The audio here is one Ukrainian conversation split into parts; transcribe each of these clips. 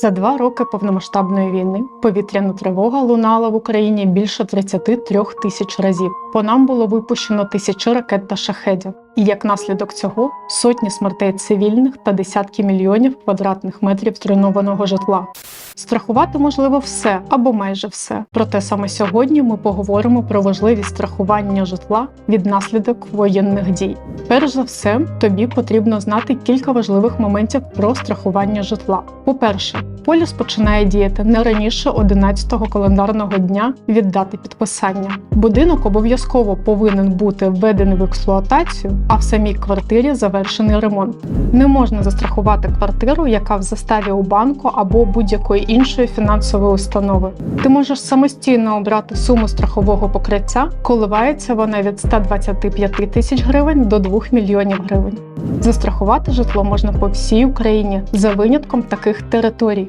За два роки повномасштабної війни повітряна тривога лунала в Україні більше 33 тисяч разів. По нам було випущено тисячі ракет та шахедів. І як наслідок цього сотні смертей цивільних та десятки мільйонів квадратних метрів зруйнованого житла. Страхувати можливо все або майже все. Проте саме сьогодні ми поговоримо про важливість страхування житла від наслідок воєнних дій. Перш за все, тобі потрібно знати кілька важливих моментів про страхування житла. По-перше, поліс починає діяти не раніше 11-го календарного дня від дати підписання. Будинок обов'язково повинен бути введений в експлуатацію, а в самій квартирі завершений ремонт. Не можна застрахувати квартиру, яка в заставі у банку або будь-якої іншої фінансової установи. Ти можеш самостійно обрати суму страхового покриття, коливається вона від 125 тисяч гривень до 2 мільйонів гривень. Застрахувати житло можна по всій Україні за винятком таких територій.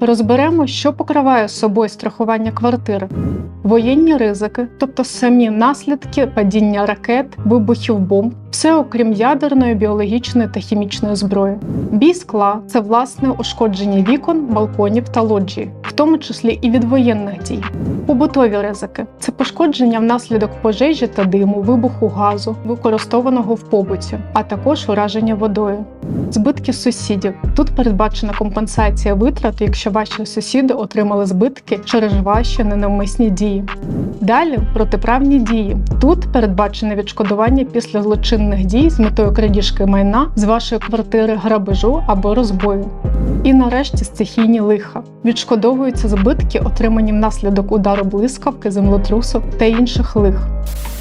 Розберемо, що покриває собою страхування квартири, воєнні ризики, тобто самі наслідки падіння ракет, вибухів бомб, все окрім ядерної, біологічної та хімічної зброї. Бій скла це власне ушкодження вікон, балконів та лоджії, в тому числі і від воєнних дій. Побутові ризики це пошкодження внаслідок пожежі та диму, вибуху газу, використованого в побуті, а також ураження водою. Збитки сусідів. Тут передбачена компенсація витрат, якщо ваші сусіди отримали збитки через ваші ненавмисні дії. Далі протиправні дії. Тут передбачене відшкодування після злочинних дій з метою крадіжки майна з вашої квартири, грабежу або розбою. І нарешті стихійні лиха. Відшкодовуються збитки, отримані внаслідок удару блискавки, землетрусу та інших лих.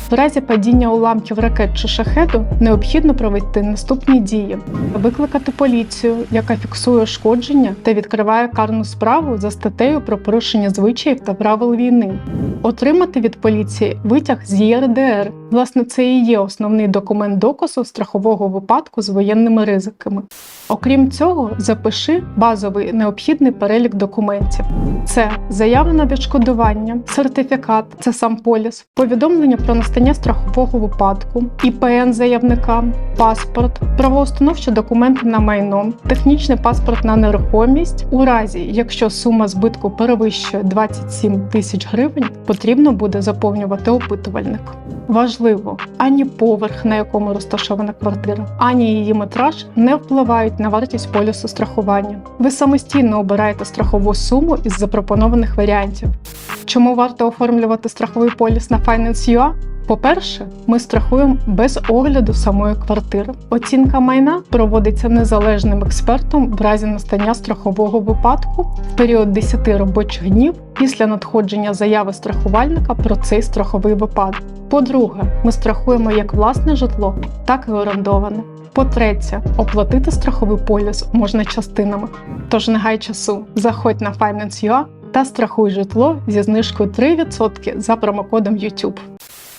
В разі падіння уламків ракет чи шахеду необхідно провести наступні дії: викликати поліцію, яка фіксує ушкодження та відкриває карну справу за статтею про порушення звичаїв та правил війни, отримати від поліції витяг з ЄРДР. Власне, це і є основний документ доказу страхового випадку з воєнними ризиками. Окрім цього, запиши базовий необхідний перелік документів: це заява на відшкодування, сертифікат, це сам поліс, повідомлення про настання страхового випадку, ІПН заявника, паспорт, правоустановчі документи на майно, технічний паспорт на нерухомість. У разі, якщо сума збитку перевищує 27 тисяч гривень, потрібно буде заповнювати опитувальник. Важливо, ані поверх, на якому розташована квартира, ані її метраж не впливають на вартість полісу страхування. Ви самостійно обираєте страхову суму із запропонованих варіантів. Чому варто оформлювати страховий поліс на Finance.ua? По-перше, ми страхуємо без огляду самої квартири. Оцінка майна проводиться незалежним експертом в разі настання страхового випадку в період 10 робочих днів після надходження заяви страхувальника про цей страховий випадок. По-друге, ми страхуємо як власне житло, так і орендоване. По-третє, оплатити страховий поліс можна частинами. Тож не гай часу, заходь на Finance.ua та страхуй житло зі знижкою 3% за промокодом YouTube.